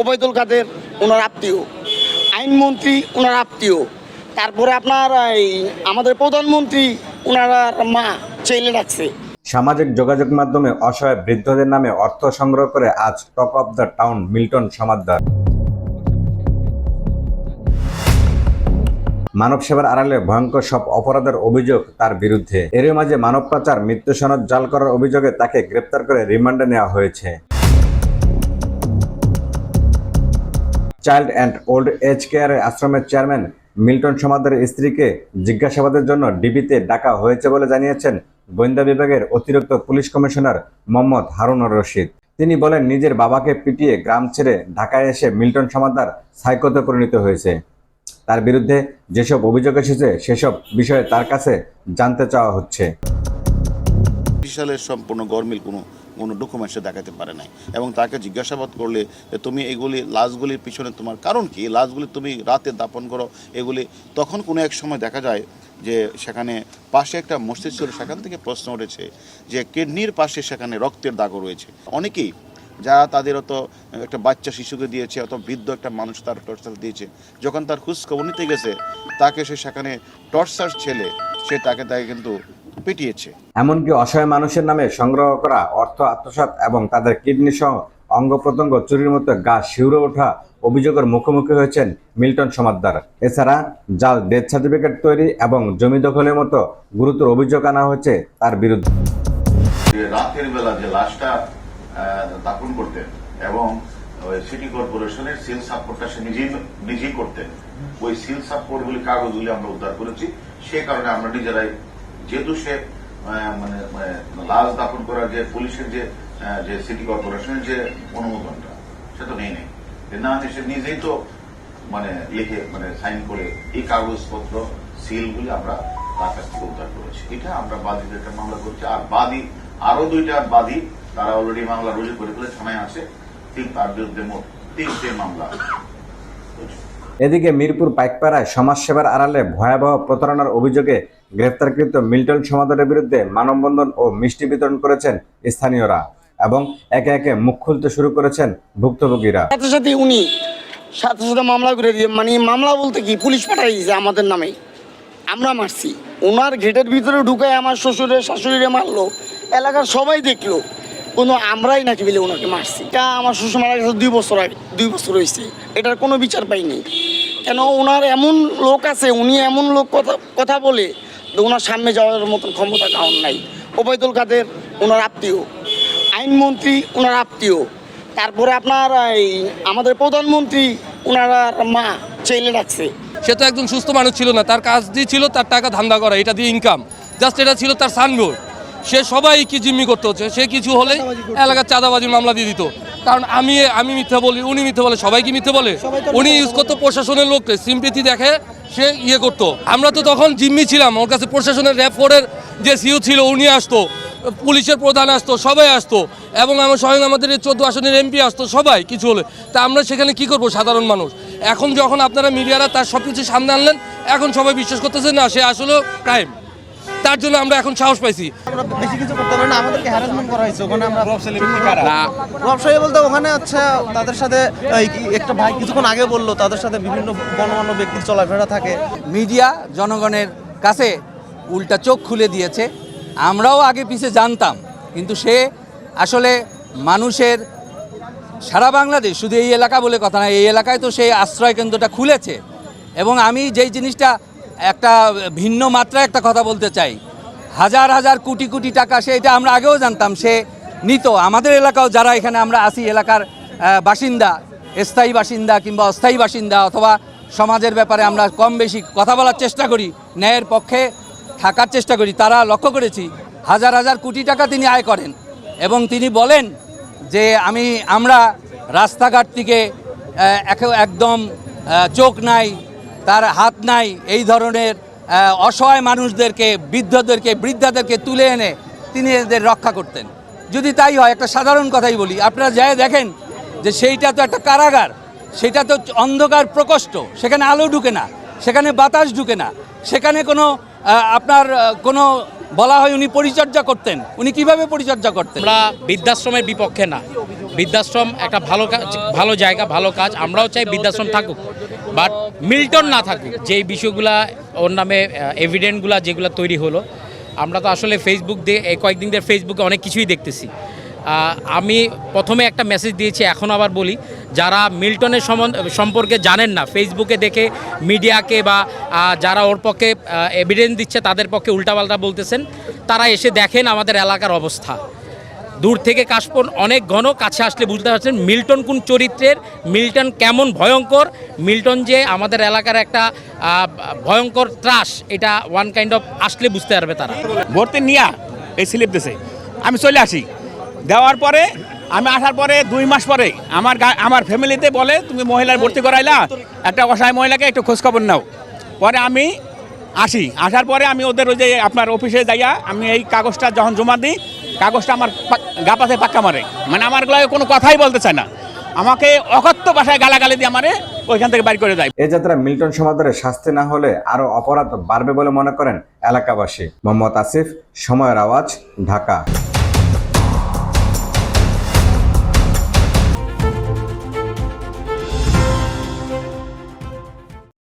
ওবায়দুল কাদের ওনার আত্মীয়। আইনমন্ত্রী ওনার আত্মীয়। তারপরে আপনার এই আমাদের প্রধানমন্ত্রী ওনার মা চেলে রাখছে। সামাজিক যোগাযোগ মাধ্যমে অসহায় বৃদ্ধদের নামে অর্থ সংগ্রহ করে আজ talk of the town Milton Samaddar মানব সেবার আড়ালে ভয়ঙ্কর সব অপরাধের অভিযোগ তার বিরুদ্ধে। এর মাঝে মানব পাচার, মৃত্যু সনদ জাল করার অভিযোগে তাকে গ্রেপ্তার করে রিমান্ডে নেওয়া হয়েছে। Child and old age care আশ্রমের চেয়ারম্যান মিল্টন সমাদের স্ত্রীকে জিজ্ঞাসাবাদের জন্য ডিবিতে ডাকা হয়েছে বলে জানিয়েছেন গোয়েন্দা বিভাগের অতিরিক্ত পুলিশ কমিশনার মোহাম্মদ হারুনুর রশিদ। তিনি বলেন, নিজের বাবাকে পিটিয়ে গ্রাম ছেড়ে ঢাকায় এসে মিল্টন সমাদার সাইকোতে পরিণত হয়েছে। তার বিরুদ্ধে যেসব অভিযোগ এসেছে, সেসব বিষয়ে তার কাছে জানতে চাওয়া হচ্ছে। সম্পূর্ণ গরমিল কোনো কোনো ডকুমেন্টসে দেখাতে পারে নাই। এবং তাকে জিজ্ঞাসাবাদ করলে তুমি এগুলি, লাশগুলির পিছনে তোমার কারণ কি? লাশগুলি তুমি রাতে দাপন করো, এগুলি তখন কোনো এক সময় দেখা যায় যে সেখানে পাশে একটা মসজিদ ছিল, সেখান থেকে প্রশ্ন উঠেছে যে কিডনির পাশে সেখানে রক্তের দাগও রয়েছে। অনেকেই যারা তাদের অত একটা বাচ্চা শিশুকে দিয়েছে, অত বৃদ্ধ একটা মানুষ তার টর্চার দিয়েছে, যখন তার খোঁজ খবর নিতে গেছে, তাকে সে সেখানে টর্চার ছেলে, সে তাকে তাকে কিন্তু পিটিয়েছে। এমনকি অসহায় মানুষের নামে সংগ্রহ করা অর্থ আত্মসাৎ এবং তাদের কিডনি সহ অঙ্গ প্রত্যঙ্গ চুরির মতো গা শিউরে ওঠা অভিযোগের মুখোমুখি হয়েছেন মিল্টন সমাদ্দার। এছাড়া জাল ডেথ সার্টিফিকেট তৈরি এবং জমি দখলের মতো গুরুতর অভিযোগ আনা হয়েছে তার বিরুদ্ধে। রাতের বেলা যে লাশটা দাপন করতেন এবং সিটি কর্পোরেশনের সিল সাপোর্টটা সে নিজেই নিজেই করতেন ওই সিল সাপোর্টগুলি কাগজগুলি আমরা উদ্ধার করেছি। সে কারণে আমরা নিজেরাই যেহেতু সে মানে মানে লাশ দাপন করার যে পুলিশের যে যে সিটি কর্পোরেশনের যে অনুমোদনটা, সে তো নেই নেই। না সে নিজেই তো মানে লিখে মানে সাইন করে এই কাগজপত্র সিলগুলি আমরা তার কাছ থেকে উদ্ধার করেছি। এটা আমরা বাদীদের একটা মামলা করছি। আর বাদী, আরও দুইটা বাদী, তারা অলরেডি মামলা রুজু করে ফেলে, থানায় আছে। তিন, তার বিরুদ্ধে মোট তিনটে মামলা। এদিকে মিরপুর পাইকপাড়ায় সমাজসেবার আড়ালে ভয়াবহ প্রতারণার অভিযোগে গ্রেফতারকৃত মিল্টন সমাদরের বিরুদ্ধে মানববন্ধন ও মিষ্টি বিতরণ করেছেন স্থানীয়রা এবং একে একে মুখ খুলতে শুরু করেছেন ভুক্তভোগীরা। সাথে সাথে উনি সাথে সাথে মামলা করে দিয়ে মানে মামলা বলতে কি? পুলিশ পাঠাই আমাদের নামে। আমরা মারছি। ওনার গেটের ভিতরে ঢুকায় আমার শ্বশুরের শাশুড়িরে মারলো। এলাকার সবাই দেখল। কোনো আমরাই নাকি বলে ওনাকে মারছি। এটা আমার শ্বশুর মারা গেছে দুই বছর আগে দুই বছর হয়েছে। এটার কোনো বিচার পাইনি। কেন ওনার এমন লোক আছে, উনি এমন লোক কথা কথা বলে তো ওনার সামনে যাওয়ার মতন ক্ষমতা কারণ নাই। ওবায়দুল কাদের ওনার আত্মীয় আইনমন্ত্রী ওনার আত্মীয় তারপরে আপনার এই আমাদের প্রধানমন্ত্রী ওনার মা চেলে রাখছে। সে তো একজন সুস্থ মানুষ ছিল না তার কাজ দিয়ে ছিল তার টাকা ধান্দা করা এটা দিয়ে ইনকাম জাস্ট এটা ছিল তার সানবোর্ড সে সবাই কি জিম্মি করতে হচ্ছে সে কিছু হলে এলাকার চাঁদাবাজির মামলা দিয়ে দিত। কারণ আমি আমি মিথ্যা বলি উনি মিথ্যা বলে সবাই কি মিথ্যা বলে? উনি ইউজ করতো প্রশাসনের লোককে। সিম্পিতি দেখে সে ইয়ে করতো। আমরা তো তখন জিম্মি ছিলাম, ওর কাছে প্রশাসনের র্যাব ফোরের যে সিও ছিল, উনি আসতো, পুলিশের প্রধান আসতো, সবাই আসতো, এবং আমার স্বয়ং আমাদের এই চোদ্দ আসনের এমপি আসতো, সবাই কিছু হলে। তা আমরা সেখানে কি করব, সাধারণ মানুষ? এখন যখন আপনারা মিডিয়ারা তার সব কিছু সামনে আনলেন, এখন সবাই বিশ্বাস করতেছে, না, সে আসলে ক্রাইম তার জন্য আমরা এখন সাহস পাইছি। আমরা বেশি কিছু করতে পারি না আমাদেরকে হ্যারাসমেন্ট করা হয়েছে। ওখানে আমরা না ব্যবসায়ী বলতে ওখানে হচ্ছে তাদের সাথে একটা ভাই কিছুক্ষণ আগে বলল তাদের সাথে বিভিন্ন গণমান্য ব্যক্তির চলাফেরা থাকে। মিডিয়া জনগণের কাছে উল্টা চোখ খুলে দিয়েছে। আমরাও আগে পিছে জানতাম কিন্তু সে আসলে মানুষের সারা বাংলাদেশ শুধু এই এলাকা বলে কথা না এই এলাকায় তো সেই আশ্রয় কেন্দ্রটা খুলেছে। এবং আমি যেই জিনিসটা একটা ভিন্ন মাত্রায় একটা কথা বলতে চাই। হাজার হাজার কোটি কোটি টাকা সে এটা আমরা আগেও জানতাম, সে নিত। আমাদের এলাকাও যারা এখানে আমরা আসি এলাকার বাসিন্দা, স্থায়ী বাসিন্দা কিংবা অস্থায়ী বাসিন্দা অথবা সমাজের ব্যাপারে আমরা কম বেশি কথা বলার চেষ্টা করি, ন্যায়ের পক্ষে থাকার চেষ্টা করি, তারা লক্ষ্য করেছি, হাজার হাজার কোটি টাকা তিনি আয় করেন এবং তিনি বলেন যে আমি, আমরা রাস্তাঘাট থেকে একদম চোখ নাই তার হাত নাই এই ধরনের অসহায় মানুষদেরকে, বৃদ্ধদেরকে, বৃদ্ধাদেরকে তুলে এনে তিনি এদের রক্ষা করতেন। যদি তাই হয়, একটা সাধারণ কথাই বলি, আপনারা যাই দেখেন যে সেইটা তো একটা কারাগার, সেটা তো অন্ধকার প্রকোষ্ঠ, সেখানে আলো ঢুকে না, সেখানে বাতাস ঢুকে না, সেখানে কোনো আপনার কোনো বলা হয় উনি পরিচর্যা করতেন, উনি কীভাবে পরিচর্যা করতেন? আমরা বৃদ্ধাশ্রমের বিপক্ষে না। বৃদ্ধাশ্রম একটা ভালো কাজ ভালো জায়গা, ভালো কাজ, আমরাও চাই বৃদ্ধাশ্রম থাকুক। বাট মিল্টন না থাকুক, যেই বিষয়গুলা, ওর নামে এভিডেন্টগুলা যেগুলো তৈরি হলো, আমরা তো আসলে ফেসবুক দিয়ে কয়েকদিন ধরে ফেসবুকে অনেক কিছুই দেখতেছি। আমি প্রথমে একটা মেসেজ দিয়েছি, এখন আবার বলি, যারা মিল্টনের সম্পর্কে জানেন না ফেসবুকে দেখে মিডিয়াকে বা যারা ওর পক্ষে এভিডেন্স দিচ্ছে, তাদের পক্ষে উল্টাপাল্টা বলতেছেন, তারা এসে দেখেন আমাদের এলাকার অবস্থা। দূর থেকে কাশপন অনেক ঘন কাছে আসলে বুঝতে পারছেন মিল্টন কোন চরিত্রের, মিল্টন কেমন ভয়ঙ্কর, মিল্টন যে আমাদের এলাকার একটা ভয়ঙ্কর ত্রাস, এটা ওয়ান কাইন্ড অফ আসলে বুঝতে পারবে তারা। ভর্তি নিয়া এই স্লিপ দেশে আমি চলে আসি। দেওয়ার পরে, আমি আসার পরে দুই মাস পরে আমার আমার ফ্যামিলিতে বলে, তুমি মহিলার ভর্তি করাইলা, একটা অসহায় মহিলাকে একটু খোঁজখবর নাও। পরে আমি আসি। আসার পরে আমি ওদের ওই যে আপনার অফিসে যাইয়া আমি এই কাগজটা যখন জমা দিই কাগজটা আমার গা পাশে পাক্কা মারে। মানে আমার গলায় কোনো কথাই বলতে চায় না। আমাকে অকথ্য ভাষায় গালাগালি দিয়ে আমারে ওইখান থেকে বাড়ি করে দেয় এ যাত্রা মিল্টন সমাদরে শাস্তি না হলে আরও অপরাধ বাড়বে বলে মনে করেন এলাকাবাসী। মোহাম্মদ আসিফ, সময়ের আওয়াজ, ঢাকা।